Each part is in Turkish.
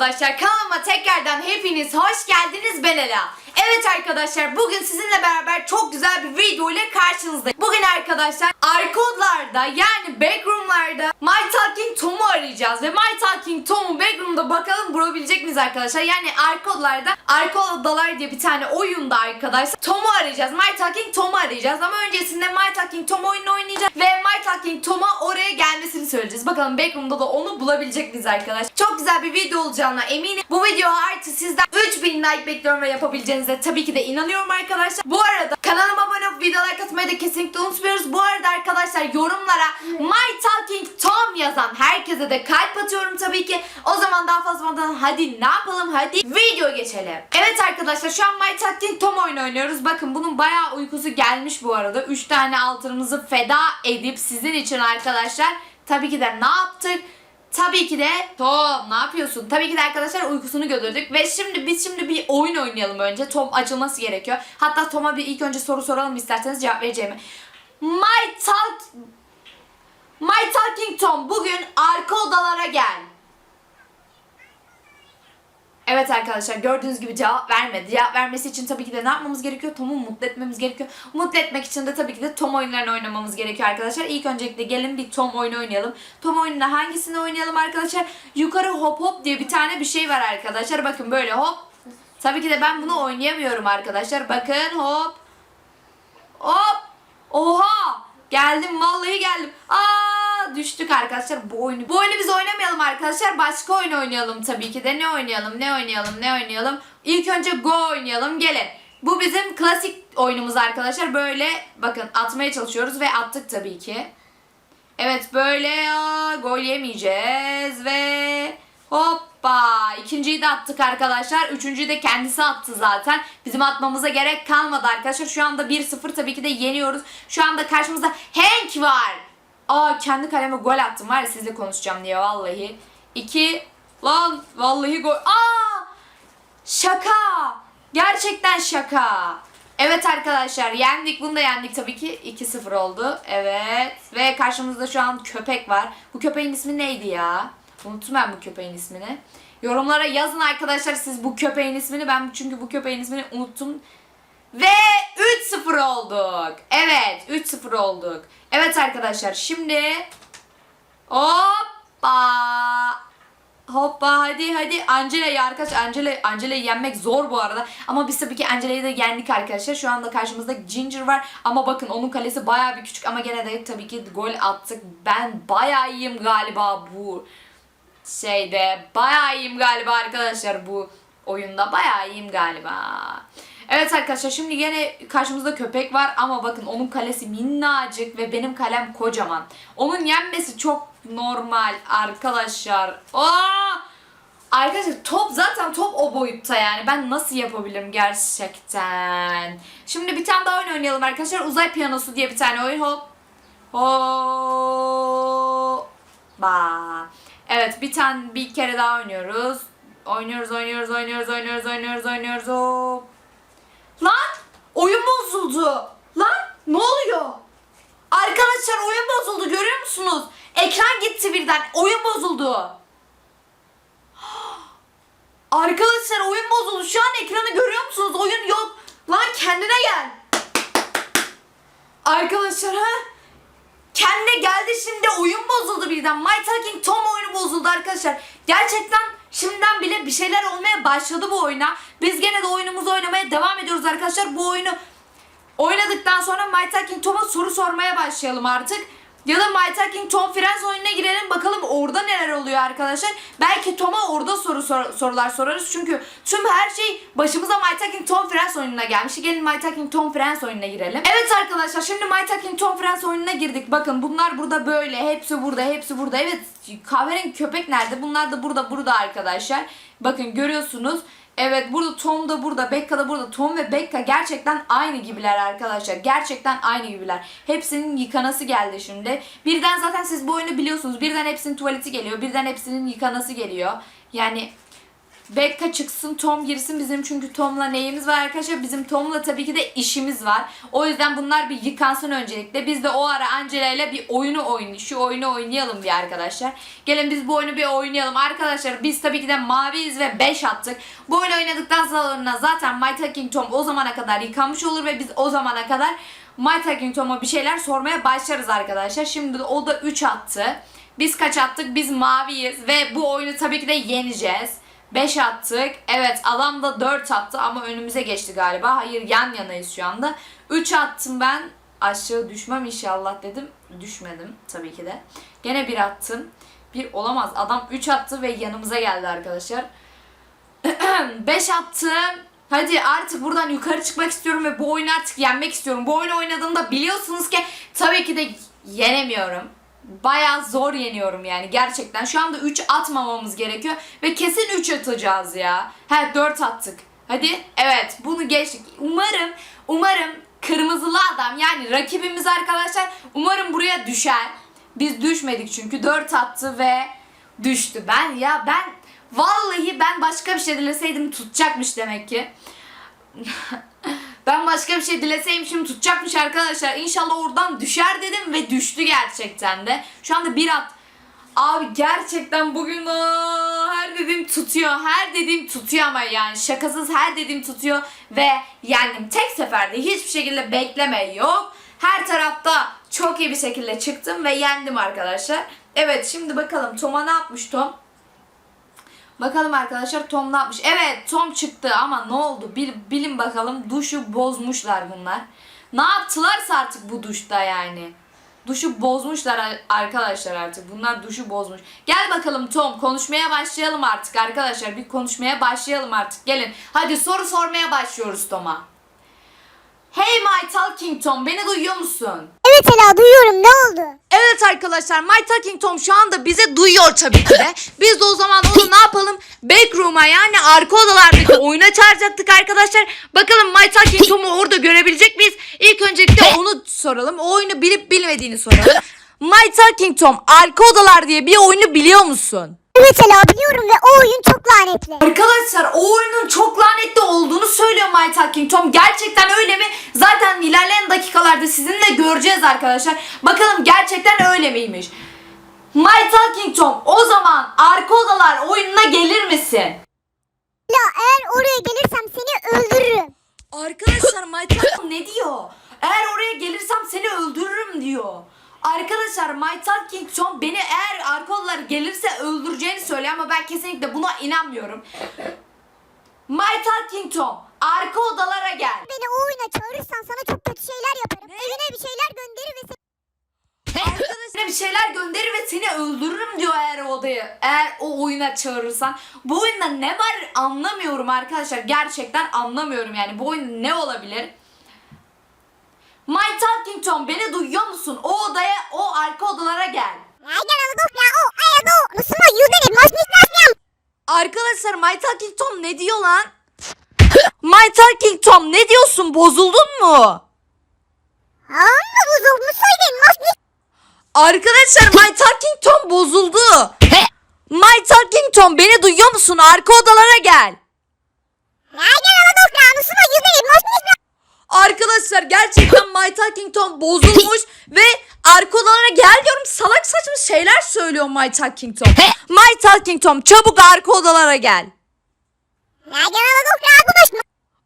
arkadaşlar kanalıma tekrardan hepiniz hoş geldiniz ben Ela. Evet arkadaşlar bugün sizinle beraber çok güzel bir video ile karşınızdayım. Bugün arkadaşlar arkodlarda yani backroomlarda My Talking Tom'u arayacağız ve My Talking Tom'u backroom'da bakalım bulabilecek miyiz arkadaşlar? Yani arkodlarda Arka Odalar diye bir tane oyunda arkadaşlar Tom'u arayacağız. My Talking Tom'u arayacağız ama öncesinde My Talking Tom oyunu oynayacağız ve My Talking Tom'a oraya gelmesini söyleyeceğiz. Bakalım backroom'da da onu bulabilecek miyiz arkadaşlar? Çok güzel bir video olacağına eminim. Bu video artı sizden 3000 like bekliyorum ve yapabileceğinize tabii ki de inanıyorum arkadaşlar. Bu arada kanalıma abone videolar katmayı da kesinlikle unutmuyoruz. Bu arada arkadaşlar yorumlara My Talking Tom yazan herkese de kalp atıyorum tabii ki. O zaman daha fazla olmadan hadi ne yapalım hadi video geçelim. Evet arkadaşlar şu an My Talking Tom oyunu oynuyoruz. Bakın bunun bayağı uykusu gelmiş bu arada. 3 tane altınımızı feda edip sizin için arkadaşlar tabii ki de ne yaptık? Tabii ki de Tom ne yapıyorsun? Tabii ki de arkadaşlar uykusunu götürdük ve şimdi biz şimdi bir oyun oynayalım önce. Tom açılması gerekiyor. Hatta Tom'a bir ilk önce soru soralım isterseniz cevap vereceğimi. My Talk My Talking Tom bugün arka odalara gel. Evet arkadaşlar gördüğünüz gibi cevap vermedi. Cevap vermesi için tabii ki de ne yapmamız gerekiyor? Tom'u mutlu etmemiz gerekiyor. Mutlu etmek için de tabii ki de Tom oyunlarını oynamamız gerekiyor arkadaşlar. İlk öncelikle gelin bir Tom oyunu oynayalım. Tom oyununda hangisini oynayalım arkadaşlar? Yukarı hop hop diye bir tane bir şey var arkadaşlar. Bakın böyle hop. Tabii ki de ben bunu oynayamıyorum arkadaşlar. Bakın hop. Hop. Oha. Geldim vallahi geldim. Aa düştük arkadaşlar bu oyunu. Bu oyunu biz oynamayalım arkadaşlar. Başka oyun oynayalım tabii ki de. Ne oynayalım? Ne oynayalım? Ne oynayalım? İlk önce Go oynayalım. Gelin. Bu bizim klasik oyunumuz arkadaşlar. Böyle bakın atmaya çalışıyoruz ve attık tabii ki. Evet böyle aa, gol yemeyeceğiz ve hoppa ikinciyi de attık arkadaşlar. Üçüncüyü de kendisi attı zaten. Bizim atmamıza gerek kalmadı arkadaşlar. Şu anda 1-0 tabii ki de yeniyoruz. Şu anda karşımızda Hank var. Aa kendi kaleme gol attım var ya sizle konuşacağım diye vallahi. 2 lan vallahi gol. Aa şaka. Gerçekten şaka. Evet arkadaşlar yendik. Bunu da yendik tabii ki. 2-0 oldu. Evet. Ve karşımızda şu an köpek var. Bu köpeğin ismi neydi ya? Unuttum ben bu köpeğin ismini. Yorumlara yazın arkadaşlar siz bu köpeğin ismini. Ben çünkü bu köpeğin ismini unuttum. Ve 3-0 olduk. Evet 3-0 olduk. Evet arkadaşlar şimdi hoppa Hoppa hadi hadi Angela'yı arkadaş Angela Angela'yı yenmek zor bu arada ama biz tabii ki Angela'yı da yendik arkadaşlar. Şu anda karşımızda Ginger var ama bakın onun kalesi bayağı bir küçük ama gene de tabii ki gol attık. Ben bayağı iyiyim galiba bu şeyde. Bayağı iyiyim galiba arkadaşlar bu oyunda. Bayağı iyiyim galiba. Evet arkadaşlar şimdi yine karşımızda köpek var ama bakın onun kalesi minnacık ve benim kalem kocaman. Onun yenmesi çok normal arkadaşlar. Aa! Arkadaşlar top zaten top o boyutta yani. Ben nasıl yapabilirim gerçekten? Şimdi bir tane daha oyun oynayalım arkadaşlar. Uzay piyanosu diye bir tane oyun. Hop. Hoppa. Evet bir tane bir kere daha oynuyoruz. Oynuyoruz, oynuyoruz, oynuyoruz, oynuyoruz, oynuyoruz, oynuyoruz. Hop. Lan! Oyun bozuldu. Lan! Ne oluyor? Arkadaşlar oyun bozuldu görüyor musunuz? Ekran gitti birden. Oyun bozuldu. Arkadaşlar oyun bozuldu. Şu an ekranı görüyor musunuz? Oyun yok. Lan kendine gel. Arkadaşlar ha? Kendine geldi şimdi oyun bozuldu birden. My Talking Tom oyunu bozuldu arkadaşlar. Gerçekten şimdiden bile bir şeyler olmaya başladı bu oyuna. Biz gene de oyunumuzu oynamaya devam ediyoruz arkadaşlar. Bu oyunu oynadıktan sonra My Talking Tom'a soru sormaya başlayalım artık. Ya da My Talking Tom Friends oyununa girelim bakalım orada neler oluyor arkadaşlar. Belki Tom'a orada soru sor- sorular sorarız. Çünkü tüm her şey başımıza My Talking Tom Friends oyununa gelmiş. Gelin My Talking Tom Friends oyununa girelim. Evet arkadaşlar şimdi My Talking Tom Friends oyununa girdik. Bakın bunlar burada böyle. Hepsi burada, hepsi burada. Evet kahverengi köpek nerede? Bunlar da burada, burada arkadaşlar. Bakın görüyorsunuz. Evet burada Tom da burada, Becca da burada. Tom ve Becca gerçekten aynı gibiler arkadaşlar. Gerçekten aynı gibiler. Hepsinin yıkanası geldi şimdi. Birden zaten siz bu oyunu biliyorsunuz. Birden hepsinin tuvaleti geliyor. Birden hepsinin yıkanası geliyor. Yani Bekka çıksın, Tom girsin bizim çünkü Tom'la neyimiz var arkadaşlar? Bizim Tom'la tabii ki de işimiz var. O yüzden bunlar bir yıkansın öncelikle. Biz de o ara Angela ile bir oyunu oynayalım. Şu oyunu oynayalım bir arkadaşlar. Gelin biz bu oyunu bir oynayalım. Arkadaşlar biz tabii ki de maviyiz ve 5 attık. Bu oyunu oynadıktan sonra zaten My Talking Tom o zamana kadar yıkanmış olur ve biz o zamana kadar My Talking Tom'a bir şeyler sormaya başlarız arkadaşlar. Şimdi o da 3 attı. Biz kaç attık? Biz maviyiz ve bu oyunu tabii ki de yeneceğiz. 5 attık. Evet adam da 4 attı ama önümüze geçti galiba. Hayır yan yanayız şu anda. 3 attım ben. Aşağı düşmem inşallah dedim. Düşmedim tabii ki de. Gene 1 attım. Bir olamaz. Adam 3 attı ve yanımıza geldi arkadaşlar. 5 attım. Hadi artık buradan yukarı çıkmak istiyorum ve bu oyunu artık yenmek istiyorum. Bu oyunu oynadığımda biliyorsunuz ki tabii ki de yenemiyorum. Bayağı zor yeniyorum yani gerçekten. Şu anda 3 atmamamız gerekiyor ve kesin 3 atacağız ya. He 4 attık. Hadi evet bunu geçtik. Umarım umarım kırmızılı adam yani rakibimiz arkadaşlar umarım buraya düşer. Biz düşmedik çünkü 4 attı ve düştü. Ben ya ben vallahi ben başka bir şey dileseydim tutacakmış demek ki. ben başka bir şey dileseydim şimdi tutacakmış arkadaşlar. İnşallah oradan düşer dedim ve düştü gerçekten de. Şu anda bir at. Abi gerçekten bugün aa, her dediğim tutuyor. Her dediğim tutuyor ama yani şakasız her dediğim tutuyor. Ve yendim. Tek seferde hiçbir şekilde bekleme yok. Her tarafta çok iyi bir şekilde çıktım ve yendim arkadaşlar. Evet şimdi bakalım Tom'a ne yapmış Tom? Bakalım arkadaşlar Tom ne yapmış? Evet Tom çıktı ama ne oldu? Bil, bilin bakalım duşu bozmuşlar bunlar. Ne yaptılarsa artık bu duşta yani. Duşu bozmuşlar ar- arkadaşlar artık. Bunlar duşu bozmuş. Gel bakalım Tom konuşmaya başlayalım artık arkadaşlar. Bir konuşmaya başlayalım artık. Gelin. Hadi soru sormaya başlıyoruz Tom'a. Hey my talking Tom beni duyuyor musun? Evet Ela duyuyorum ne oldu? Evet arkadaşlar My Talking Tom şu anda bize duyuyor tabii ki de. Biz de o zaman onu ne yapalım? Backroom'a yani arka odalardaki oyuna çağıracaktık arkadaşlar. Bakalım My Talking Tom'u orada görebilecek miyiz? İlk öncelikle onu soralım. O oyunu bilip bilmediğini soralım. My Talking Tom arka odalar diye bir oyunu biliyor musun? Evet Ela biliyorum ve o oyun çok lanetli. Arkadaşlar o oyunun çok lanetli olduğunu söylüyor My Talking Tom. Gerçekten öyle mi? Zaten ilerleyen dakikalarda sizinle göreceğiz arkadaşlar. Bakalım gerçekten öyle miymiş? My Talking Tom o zaman arka odalar oyununa gelir misin? Ela eğer oraya gelirsem seni öldürürüm. Arkadaşlar My Talking ne diyor? Eğer oraya gelirsem seni öldürürüm diyor. Arkadaşlar My Talking Tom beni eğer arka odalar gelirse öldüreceğini söylüyor ama ben kesinlikle buna inanmıyorum. My Talking Tom arka odalara gel. Beni o oyuna çağırırsan sana çok kötü şeyler yaparım. Evine bir şeyler gönderir ve seni... Arkadaşına bir şeyler gönderir ve seni öldürürüm diyor eğer o odaya. Eğer o oyuna çağırırsan. Bu oyunda ne var anlamıyorum arkadaşlar. Gerçekten anlamıyorum yani. Bu oyun ne olabilir? My Talking Tom beni duyuyor musun? O odaya, o arka odalara gel. Arkadaşlar My Talking Tom ne diyor lan? My Talking Tom ne diyorsun? Bozuldun mu? Arkadaşlar My Talking Tom bozuldu. My Talking Tom beni duyuyor musun? Arka odalara gel. Arkadaşlar gerçekten My Talking Tom bozulmuş ve arka odalara gel diyorum salak saçma şeyler söylüyor My Talking Tom. My Talking Tom çabuk arka odalara gel.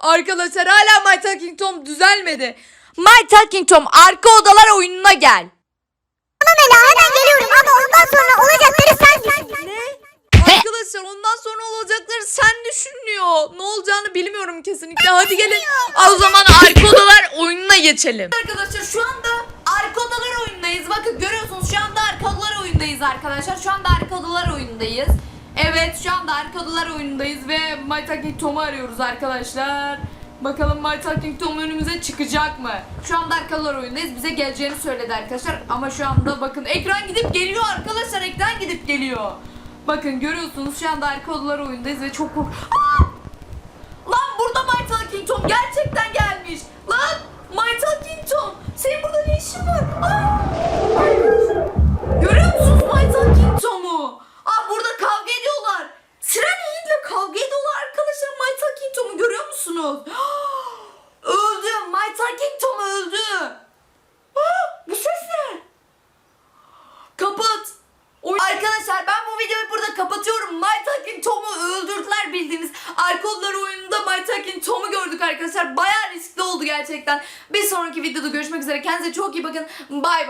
Arkadaşlar hala My Talking Tom düzelmedi. My Talking Tom arka odalar oyununa gel. Arkadaşlar ondan sonra olacakları sen düşünüyor. Ne olacağını bilmiyorum kesinlikle. Hadi gelin. O zaman arka odalar oyununa geçelim. Arkadaşlar şu anda arka odalar oyundayız. Bakın görüyorsunuz şu anda arka odalar oyundayız arkadaşlar. Şu anda arka odalar oyundayız. Evet şu anda arka odalar oyundayız ve My Talking Tom'u arıyoruz arkadaşlar. Bakalım My Talking Tom önümüze çıkacak mı? Şu anda arkalar oyundayız. Bize geleceğini söyledi arkadaşlar. Ama şu anda bakın ekran gidip geliyor arkadaşlar. Ekran gidip geliyor. Bakın görüyorsunuz şu anda arka odalar oyundayız ve çok kork... Aa! Lan burada My Talking Tom gerçekten gelmiş. Lan My Talking Tom senin burada ne işin var? Aa! Gerçekten. Bir sonraki videoda görüşmek üzere. Kendinize çok iyi bakın. Bay bay.